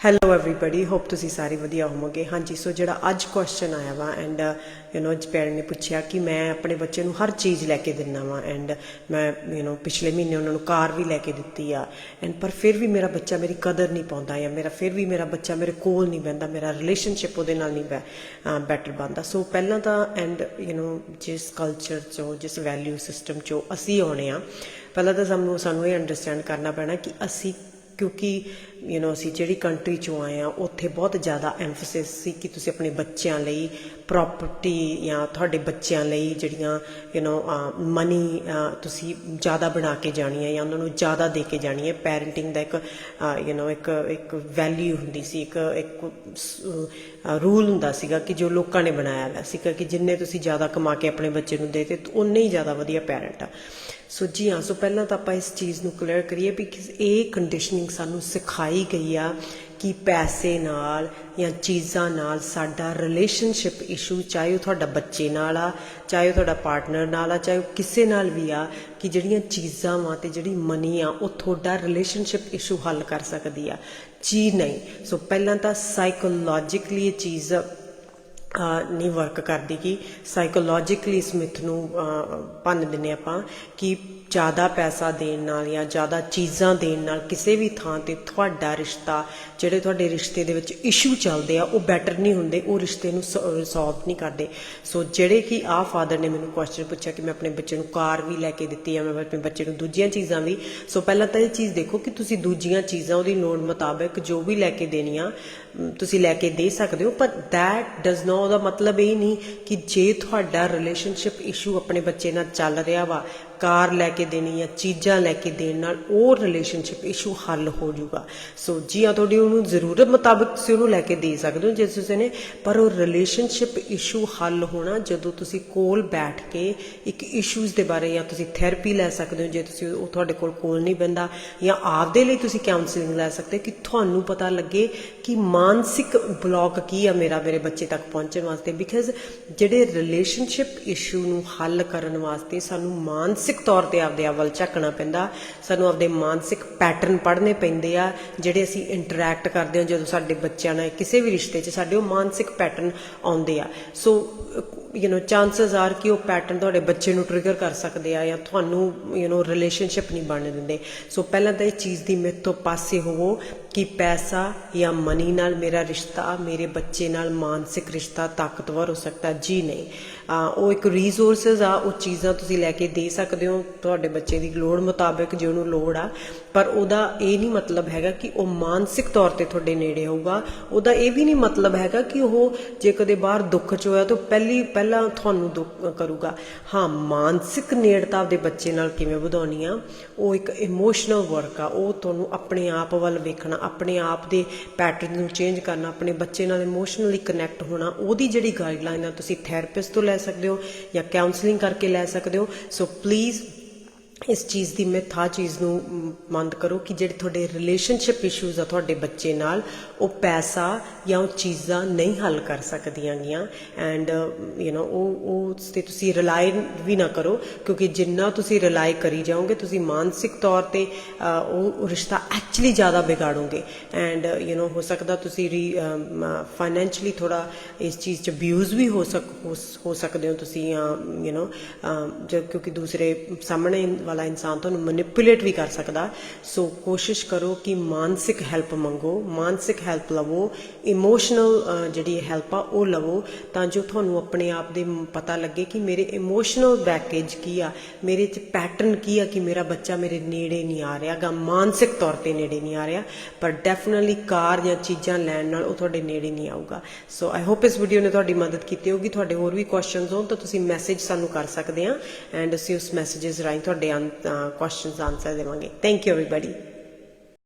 Hello everybody hop ਤੁਸੀਂ ਸਾਰੇ ਵਧੀਆ ਹੋਵੋਗੇ ਹਾਂਜੀ ਸੋ ਜਿਹੜਾ ਅੱਜ ਕੁਐਸਚਨ ਆਇਆ ਵਾ ਐਂਡ ਯੂ نو ਜਪੈਰ ਨੇ ਪੁੱਛਿਆ ਕਿ ਮੈਂ ਆਪਣੇ ਬੱਚੇ ਨੂੰ ਹਰ ਚੀਜ਼ ਲੈ ਕੇ ਦਿੰਨਾ ਵਾ ਐਂਡ ਮੈਂ ਯੂ نو ਪਿਛਲੇ ਮਹੀਨੇ ਉਹਨਾਂ ਨੂੰ ਕਾਰ ਵੀ ਲੈ ਕੇ ਦਿੱਤੀ ਆ ਐਂਡ ਪਰ ਫਿਰ ਵੀ ਮੇਰਾ ਬੱਚਾ ਮੇਰੀ ਕਦਰ ਨਹੀਂ ਪਾਉਂਦਾ ਜਾਂ ਮੇਰਾ ਫਿਰ ਵੀ ਮੇਰਾ ਬੱਚਾ ਮੇਰੇ ਕੋਲ ਨਹੀਂ ਬੈੰਦਾ ਮੇਰਾ ਰਿਲੇਸ਼ਨਸ਼ਿਪ ਉਹਦੇ ਨਾਲ ਨਹੀਂ ਬੈਟਰ ਬਣਦਾ ਸੋ ਪਹਿਲਾਂ ਤਾਂ ਐਂਡ ਯੂ نو ਜਿਸ ਕਲਚਰ ਚੋਂ ਜਿਸ ਵੈਲਿਊ ਸਿਸਟਮ ਚੋਂ ਅਸੀਂ ਆਉਣੇ ਆ ਪਹਿਲਾਂ ਤਾਂ ਸਾਨੂੰ ਸਾਨੂੰ ਇਹ ਅੰਡਰਸਟੈਂਡ ਕਰਨਾ ਪੈਣਾ ਕਿ ਅਸੀਂ ਕਿਉਂਕਿ ਯੂ نو ਅਸੀਂ ਜਿਹੜੀ ਕੰਟਰੀ ਚੋਂ ਆਏ ਆ ਉੱਥੇ ਬਹੁਤ ਜ਼ਿਆਦਾ ਐਮਫੈਸਿਸ ਸੀ ਕਿ ਤੁਸੀਂ ਆਪਣੇ ਬੱਚਿਆਂ ਲਈ ਪ੍ਰਾਪਰਟੀ ਜਾਂ ਤੁਹਾਡੇ ਬੱਚਿਆਂ ਲਈ ਜਿਹੜੀਆਂ ਯੂ نو ਮਨੀ ਤੁਸੀਂ ਜ਼ਿਆਦਾ ਬਣਾ ਕੇ ਜਾਣੀ ਹੈ ਜਾਂ ਉਹਨਾਂ ਨੂੰ ਜ਼ਿਆਦਾ ਦੇ ਕੇ ਜਾਣੀ ਹੈ ਪੈਰੈਂਟਿੰਗ ਦਾ ਇੱਕ ਯੂ نو ਇੱਕ ਇੱਕ ਵੈਲਿਊ ਹੁੰਦੀ ਸੀ ਇੱਕ ਇੱਕ ਰੂਲ ਹੁੰਦਾ ਸੀਗਾ ਕਿ ਜੋ ਲੋਕਾਂ ਨੇ ਬਣਾਇਆ ਹੋਇਆ ਸੀਗਾ ਕਿ ਜਿੰਨੇ ਤੁਸੀਂ ਜ਼ਿਆਦਾ ਕਮਾ ਕੇ ਆਪਣੇ ਬੱਚੇ ਨੂੰ ਦੇਤੇ ਉਨੇ ਹੀ ਜ਼ਿਆਦਾ ਵਧੀਆ ਪੈਰੈਂਟ ਆ ਸੋ ਜੀ ਹਾਂ ਸੋ ਪਹਿਲਾਂ ਤਾਂ ਆਪਾਂ ਇਸ ਚੀਜ਼ ਨੂੰ ਕਲੀਅਰ ਕਰੀਏ ਵੀ ਕਿ ਇਹ ਕੰਡੀਸ਼ਨਿੰਗ ਸਾਨੂੰ ਸਿਖਾਈ ਗਈ ਆ ਕਿ ਪੈਸੇ ਨਾਲ ਜਾਂ ਚੀਜ਼ਾਂ ਨਾਲ ਸਾਡਾ ਰਿਲੇਸ਼ਨਸ਼ਿਪ ਇਸ਼ੂ ਚਾਹੇ ਉਹ ਤੁਹਾਡਾ ਬੱਚੇ ਨਾਲ ਆ ਚਾਹੇ ਉਹ ਤੁਹਾਡਾ ਪਾਰਟਨਰ ਨਾਲ ਆ ਚਾਹੇ ਉਹ ਕਿਸੇ ਨਾਲ ਵੀ ਆ ਕਿ ਜਿਹੜੀਆਂ ਚੀਜ਼ਾਂ ਵਾ ਤੇ ਜਿਹੜੀ ਮਨੀ ਆ ਉਹ ਤੁਹਾਡਾ ਰਿਲੇਸ਼ਨਸ਼ਿਪ ਇਸ਼ੂ ਹੱਲ ਕਰ ਸਕਦੀ ਆ ਜੀ ਨਹੀਂ ਸੋ ਪਹਿਲਾਂ ਤਾਂ ਸਾਈਕੋਲੋਜੀਕਲੀ ਇਹ ਚੀਜ਼ ਨਹੀਂ ਵਰਕ ਕਰਦੀ ਕਿ ਸਾਈਕੋਲੋਜੀਕਲੀ ਇਸ ਮਿਥ ਨੂੰ ਪੰਨ ਦਿੰਨੇ ਆਪਾਂ ਕਿ ਜ਼ਿਆਦਾ ਪੈਸਾ ਦੇਣ ਨਾਲ ਜਾਂ ਜ਼ਿਆਦਾ ਚੀਜ਼ਾਂ ਦੇਣ ਨਾਲ ਕਿਸੇ ਵੀ ਥਾਂ ਤੇ ਤੁਹਾਡਾ ਰਿਸ਼ਤਾ, ਜਿਹੜੇ ਤੁਹਾਡੇ ਰਿਸ਼ਤੇ ਦੇ ਵਿੱਚ ਇਸ਼ੂ ਚੱਲਦੇ ਆ, ਉਹ ਬੈਟਰ ਨਹੀਂ ਹੁੰਦੇ, ਉਹ ਰਿਸ਼ਤੇ ਨੂੰ ਸੋਲਵ ਨਹੀਂ ਕਰਦੇ। ਸੋ ਜਿਹੜੇ ਕਿ ਆ ਫਾਦਰ ਨੇ ਮੈਨੂੰ ਕੁਐਸਚਨ ਪੁੱਛਿਆ ਕਿ ਮੈਂ ਆਪਣੇ ਬੱਚੇ ਨੂੰ ਕਾਰ ਵੀ ਲੈ ਕੇ ਦਿੱਤੀ ਆ ਮੈਂ ਆਪਣੇ ਬੱਚੇ ਨੂੰ ਦੂਜੀਆਂ ਚੀਜ਼ਾਂ ਵੀ। ਸੋ ਪਹਿਲਾਂ ਤਾਂ ਇਹ ਚੀਜ਼ ਦੇਖੋ ਕਿ ਤੁਸੀਂ ਦੂਜੀਆਂ ਚੀਜ਼ਾਂ, ਉਹਦੀ ਲੋੜ ਮੁਤਾਬਕ ਜੋ ਵੀ ਲੈ ਕੇ ਦੇਣੀਆਂ ਤੁਸੀਂ ਲੈ ਕੇ ਦੇ ਸਕਦੇ ਹੋ ਪਰ that does not ਉਹਦਾ ਮਤਲਬ ਇਹ ਨਹੀਂ ਕਿ ਜੇ ਤੁਹਾਡਾ ਰਿਲੇਸ਼ਨਸ਼ਿਪ ਇਸ਼ੂ ਆਪਣੇ ਬੱਚੇ ਨਾਲ ਚੱਲ ਰਿਹਾ ਵਾ ਕਾਰ ਲੈ ਕੇ ਦੇਣੀ ਜਾਂ ਚੀਜ਼ਾਂ ਲੈ ਕੇ ਦੇਣ ਨਾਲ ਉਹ ਰਿਲੇਸ਼ਨਸ਼ਿਪ ਇਸ਼ੂ ਹੱਲ ਹੋ ਜਾਊਗਾ। ਸੋ ਜੀ ਆ ਤੁਹਾਡੀ ਉਹਨੂੰ ਜ਼ਰੂਰਤ ਮੁਤਾਬਕ ਤੁਸੀਂ ਉਹਨੂੰ ਲੈ ਕੇ ਦੇ ਸਕਦੇ ਹੋ, ਜੇ ਤੁਸੀਂ ਨੇ, ਪਰ ਉਹ ਰਿਲੇਸ਼ਨਸ਼ਿਪ ਇਸ਼ੂ ਹੱਲ ਹੋਣਾ ਜਦੋਂ ਤੁਸੀਂ ਕੋਲ ਬੈਠ ਕੇ ਇੱਕ ਇਸ਼ੂਜ਼ ਦੇ ਬਾਰੇ ਜਾਂ ਤੁਸੀਂ ਥੈਰੇਪੀ ਲੈ ਸਕਦੇ ਹੋ, ਜੇ ਤੁਸੀਂ ਉਹ ਤੁਹਾਡੇ ਕੋਲ ਕੋਲ ਨਹੀਂ ਬੰਦਾ ਜਾਂ ਆਪਦੇ ਲਈ ਤੁਸੀਂ ਕਾਉਂਸਲਿੰਗ ਲੈ ਸਕਦੇ ਕਿ ਤੁਹਾਨੂੰ ਪਤਾ ਲੱਗੇ ਕਿ ਮਾਨਸਿਕ ਬਲੌਕ ਕੀ ਆ ਮੇਰਾ, ਮੇਰੇ ਬੱਚੇ ਤੱਕ ਪਹੁੰਚਣ ਵਾਸਤੇ। ਬਿਕਾਜ਼ ਜਿਹੜੇ ਰਿਲੇਸ਼ਨਸ਼ਿਪ ਇਸ਼ੂ ਨੂੰ ਹੱਲ ਕਰਨ ਵਾਸਤੇ ਸਾਨੂੰ ਮਾਨਸਿਕ ਤੌਰ ਤੇ ਆਪਦੇ ਵੱਲ ਝੱਕਣਾ ਪੈਂਦਾ। ਸਾਨੂੰ ਆਪਦੇ ਮਾਨਸਿਕ ਪੈਟਰਨ ਪੜ੍ਹਨੇ ਪੈਂਦੇ ਆ, ਜਿਹੜੇ ਅਸੀਂ ਇੰਟਰੈਕਟ ਕਰਦੇ ਹਾਂ ਜਦੋਂ ਸਾਡੇ ਬੱਚਿਆਂ ਨਾਲ, ਕਿਸੇ ਵੀ ਰਿਸ਼ਤੇ 'ਚ ਸਾਡੇ ਉਹ ਮਾਨਸਿਕ ਪੈਟਰਨ ਆਉਂਦੇ ਆ। So you know chances are ਕਿ ਉਹ ਪੈਟਰਨ ਤੁਹਾਡੇ ਬੱਚੇ ਨੂੰ ਟ੍ਰਿਗਰ ਕਰ ਸਕਦੇ ਆ ਜਾਂ ਤੁਹਾਨੂੰ ਯੂ نو ਰਿਲੇਸ਼ਨਸ਼ਿਪ ਨਹੀਂ ਬਣਨ ਦਿੰਦੇ ਸੋ ਪਹਿਲਾਂ ਤਾਂ ਇਹ ਚੀਜ਼ ਦੀ ਮਿੱਥ ਤੋਂ ਪਾਸੇ ਹੋਵੋ ਕਿ ਪੈਸਾ ਜਾਂ ਮਨੀ ਨਾਲ ਮੇਰਾ ਰਿਸ਼ਤਾ ਮੇਰੇ ਬੱਚੇ ਨਾਲ ਮਾਨਸਿਕ ਰਿਸ਼ਤਾ ਤਾਕਤਵਰ ਹੋ ਸਕਦਾ ਜੀ ਨਹੀਂ ਉਹ ਇੱਕ ਰਿਸੋਰਸਸ ਆ ਉਹ ਚੀਜ਼ਾਂ ਤੁਸੀਂ ਲੈ ਕੇ ਦੇ ਸਕਦੇ ਹੋ ਤੁਹਾਡੇ ਬੱਚੇ ਦੀ ਲੋੜ ਮੁਤਾਬਕ ਜੇ ਉਹਨੂੰ ਲੋੜ ਆ ਪਰ ਉਹਦਾ ਇਹ ਨਹੀਂ ਮਤਲਬ ਹੈਗਾ ਕਿ ਉਹ ਮਾਨਸਿਕ ਤੌਰ ਤੇ ਤੁਹਾਡੇ ਨੇੜੇ ਹੋਊਗਾ ਉਹਦਾ ਇਹ ਵੀ ਨਹੀਂ ਮਤਲਬ ਹੈਗਾ ਕਿ ਉਹ ਜੇ ਕਦੇ ਬਾਹਰ ਦੁੱਖ ਚ ਹੋਇਆ ਤਾਂ ਪਹਿਲੀ ਪਹਿਲਾਂ ਤੁਹਾਨੂੰ ਦੁੱਖ ਕਰੂਗਾ, ਹਾਂ, ਮਾਨਸਿਕ ਨੇੜਤਾ ਆਪਦੇ ਬੱਚੇ ਨਾਲ ਕਿਵੇਂ ਵਧਾਉਣੀ ਆ, ਉਹ ਇੱਕ ਇਮੋਸ਼ਨਲ ਵਰਕ ਆ, ਉਹ ਤੁਹਾਨੂੰ ਆਪਣੇ ਆਪ ਵੱਲ ਵੇਖਣਾ, ਆਪਣੇ ਆਪ ਦੇ ਪੈਟਰਨ ਨੂੰ ਚੇਂਜ ਕਰਨਾ, ਆਪਣੇ ਬੱਚੇ ਨਾਲ ਇਮੋਸ਼ਨਲੀ ਕਨੈਕਟ ਹੋਣਾ, ਉਹਦੀ ਜਿਹੜੀ ਗਾਈਡਲਾਈਨ ਆ, ਤੁਸੀਂ ਥੈਰੇਪਿਸਟ ਤੋਂ ਲੈ ਸਕਦੇ ਹੋ ਜਾਂ ਕਾਉਂਸਲਿੰਗ ਕਰਕੇ ਲੈ ਸਕਦੇ ਹੋ ਸੋ ਪਲੀਜ਼ ਇਸ ਚੀਜ਼ ਦੀ ਮਿੱਥ ਆ ਚੀਜ਼ ਨੂੰ ਮੰਦ ਕਰੋ ਕਿ ਜਿਹੜੇ ਤੁਹਾਡੇ ਰਿਲੇਸ਼ਨਸ਼ਿਪ ਇਸ਼ੂਜ਼ ਆ ਤੁਹਾਡੇ ਬੱਚੇ ਨਾਲ ਉਹ ਪੈਸਾ ਜਾਂ ਉਹ ਚੀਜ਼ਾਂ ਨਹੀਂ ਹੱਲ ਕਰ ਸਕਦੀਆਂ ਗੀਆਂ ਐਂਡ ਯੂ نو ਉਹ ਉਹ ਤੇ ਤੁਸੀਂ ਰਿਲਾਈ ਵੀ ਨਾ ਕਰੋ ਕਿਉਂਕਿ ਜਿੰਨਾ ਤੁਸੀਂ ਰਿਲਾਈ ਕਰੀ ਜਾਓਗੇ ਤੁਸੀਂ ਮਾਨਸਿਕ ਤੌਰ ਤੇ ਉਹ ਰਿਸ਼ਤਾ ਐਕਚੁਅਲੀ ਜ਼ਿਆਦਾ ਵਿਗਾੜੋਗੇ ਐਂਡ ਯੂ نو ਹੋ ਸਕਦਾ ਤੁਸੀਂ ਫਾਈਨੈਂਸ਼ਲੀ ਥੋੜਾ ਇਸ ਚੀਜ਼ 'ਚ ਅਬਿਊਜ਼ ਵੀ ਹੋ ਸਕ ਹੋ ਸਕਦੇ ਹੋ ਤੁਸੀਂ ਯੂ نو ਜਦ ਕਿਉਂਕਿ ਦੂਸਰੇ ਸਾਹਮਣੇ ਵਾਲਾ ਇਨਸਾਨ ਤੁਹਾਨੂੰ ਮੈਨੀਪੂਲੇਟ ਵੀ ਕਰ ਸਕਦਾ। ਸੋ ਕੋਸ਼ਿਸ਼ ਕਰੋ ਕਿ ਮਾਨਸਿਕ ਹੈਲਪ ਮੰਗੋ, ਮਾਨਸਿਕ ਹੈਲਪ ਲਵੋ ਇਮੋਸ਼ਨਲ ਜਿਹੜੀ ਹੈਲਪ ਆ, ਉਹ ਲਵੋ, ਤਾਂ ਜੋ ਤੁਹਾਨੂੰ ਆਪਣੇ ਆਪ ਦੇ ਪਤਾ ਲੱਗੇ ਕਿ ਮੇਰੇ ਇਮੋਸ਼ਨਲ ਬੈਕੇਜ ਕੀ ਆ, ਮੇਰੇ ਚ ਪੈਟਰਨ ਕੀ ਆ ਕਿ ਮੇਰਾ ਬੱਚਾ ਮੇਰੇ ਨੇੜੇ ਨਹੀਂ ਆ ਰਿਹਾ ਗਾ ਮਾਨਸਿਕ ਤੌਰ ਤੇ ਨੇੜੇ ਨਹੀਂ ਆ ਰਿਹਾ, ਪਰ ਡੈਫੀਨਿਟਲੀ ਕਾਰ ਜਾਂ ਚੀਜ਼ਾਂ ਲੈਣ ਨਾਲ ਉਹ ਤੁਹਾਡੇ ਨੇੜੇ ਨਹੀਂ ਆਊਗਾ। ਸੋ ਆਈ ਹੋਪ ਇਸ ਵੀਡੀਓ ਨੇ ਤੁਹਾਡੀ ਮਦਦ ਕੀਤੀ ਹੋਗੀ ਤੁਹਾਡੇ ਹੋਰ ਵੀ ਕੁਐਸਚਨਸ ਹੋਣ ਤਾਂ ਤੁਸੀਂ ਮੈਸੇਜ ਸਾਨੂੰ ਕਰ ਸਕਦੇ ਆ ਐਂਡ ਅਸੀਂ ਉਸ ਮੈਸੇजेस ਰਾਹੀਂ ਤੁਹਾਡੇ ਕੁਐਸਚਨਸ ਆਨਸਰ ਦੇਵਾਂਗੇ ਥੈਂਕ ਯੂ एवरीबॉडी